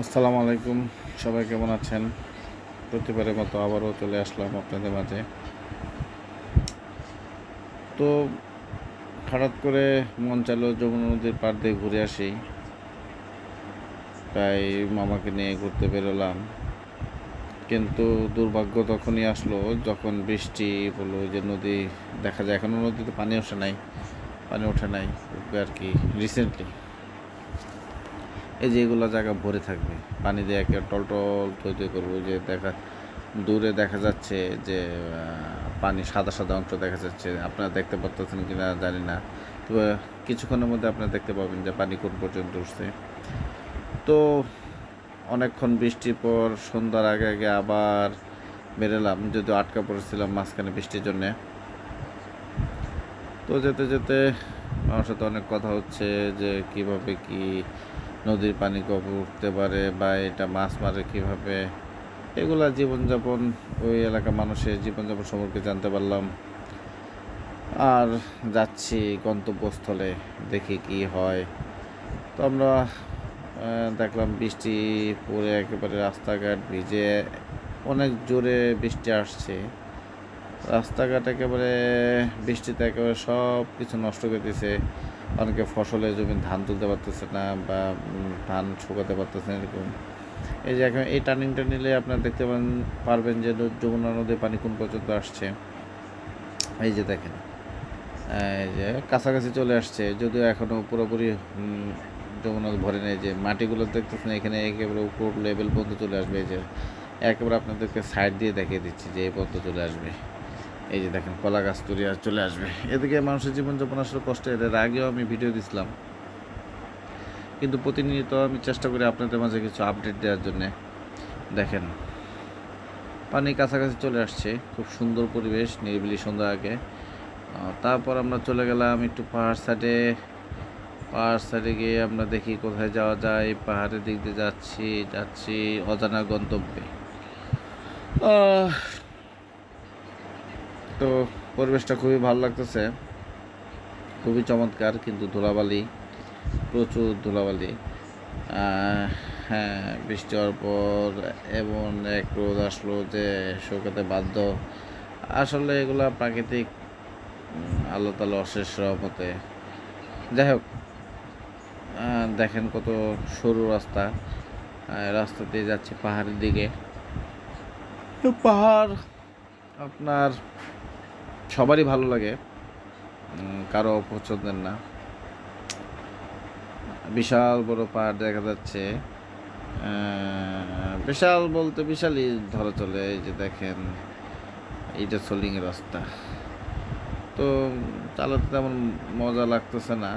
আসসালামু আলাইকুম। সবাই কেমন আছেন? প্রতিবারের মতো আবারও চলে আসলাম আপনাদের মাঝে। তো হঠাৎ করে মন চাইলো যমুনা নদীর পাড় দিয়ে ঘুরে আসি। তাই মামাকে নিয়ে ঘুরতে বেরোলাম। কিন্তু দুর্ভাগ্য তখনই আসলো, যখন বৃষ্টি হলো যে নদী দেখা যায় এখনও নদীতে পানি ওঠে নাই, পানি ওঠে নাই আর কি রিসেন্টলি এই যে এগুলো জায়গা ভরে থাকবে। পানি দিয়ে একে টলটল তৈরি করব যে দেখা, দূরে দেখা যাচ্ছে যে পানি সাদা সাদা অংশ দেখা যাচ্ছে। আপনারা দেখতে পারতেছেন কিনা জানি না। তবে কিছুক্ষণের মধ্যে আপনারা দেখতে পাবেন যে পানি কোন পর্যন্ত উঠছে। তো অনেকক্ষণ বৃষ্টির পর সন্ধ্যার আগে আগে আবার বেরোলাম, যদিও আটকা পড়েছিলাম মাঝখানে বৃষ্টির জন্যে। তো যেতে যেতে আমার সাথে অনেক কথা হচ্ছে যে কীভাবে কি নদীর পানি কবে উঠতে পারে বা এটা মাছ মারে কীভাবে, এগুলা জীবনযাপন, ওই এলাকার মানুষের জীবনযাপন সম্পর্কে জানতে পারলাম। আর যাচ্ছি গন্তব্যস্থলে, দেখি কি হয়। তো আমরা দেখলাম বৃষ্টি পড়ে একেবারে রাস্তাঘাট ভিজে, অনেক জোরে বৃষ্টি আসছে। রাস্তাঘাট একেবারে, বৃষ্টিতে একেবারে সব কিছু নষ্ট করে দিছে। অনেকে ফসলের জমি ধান তুলতে পারতেছে না বা ধান শুকাতে পারতেছে না এরকম। এই যে এখন এই টার্নিংটা নিলে আপনারা দেখতে পান- পারবেন যে যমুনা নদীর পানি কোন পর্যন্ত আসছে। এই যে দেখেন, এই যে কাছাকাছি চলে আসছে, যদিও এখনও পুরোপুরি যমুনা ভরে নেই, যে মাটিগুলো দেখতেছেন, এখানে একেবারে উপর লেভেল পর্যন্ত চলে আসবে, এই যে একেবারে আপনাদেরকে সাইড দিয়ে দেখিয়ে দিচ্ছি যে এই পর্যন্ত চলে আসবে। এই যে দেখেন, কলা গাছ তুলে আর চলে আসবে। এদিকে মানুষের জীবনযাপন আসলে কষ্ট এর আগেও আমি ভিডিও দিছিলাম। কিন্তু প্রতিনিয়ত আমি চেষ্টা করি আপনাদের মাঝে কিছু আপডেট দেওয়ার জন্যে। দেখেন, পানি কাছাকাছি চলে আসছে, খুব সুন্দর পরিবেশ, নিরিবিলি সন্ধ্যা আগে। তারপর আমরা চলে গেলাম একটু পাহাড় সাইডে পাহাড় সাইডে গিয়ে আমরা দেখি কোথায় যাওয়া যায়, পাহাড়ের দিক দিয়ে যাচ্ছি যাচ্ছি অজানা গন্তব্যে। তো পরিবেশটা খুবই ভালো লাগতেছে। খুবই চমৎকার, কিন্তু ধুলাবালি, প্রচুর ধুলাবালি। হ্যাঁ বৃষ্টি হওয়ার পর এমন এক রোদ আসলো যে শুকাতে বাধ্য। আসলে এগুলা প্রাকৃতিক আল্লাহ তালা অশেষ রহমতে। যাই হোক দেখেন কত সরু রাস্তা। রাস্তা দিয়ে যাচ্ছে পাহাড়ের দিকে। পাহাড় আপনার সবারই ভালো লাগে। কারও পছন্দের না। বিশাল বড় পাহাড় দেখা যাচ্ছে। বিশাল বলতে বিশালই ধরা চলে, এই যে দেখেন এইটা সোলিং রাস্তা। তো চালাতে তেমন মজা লাগতেছে না।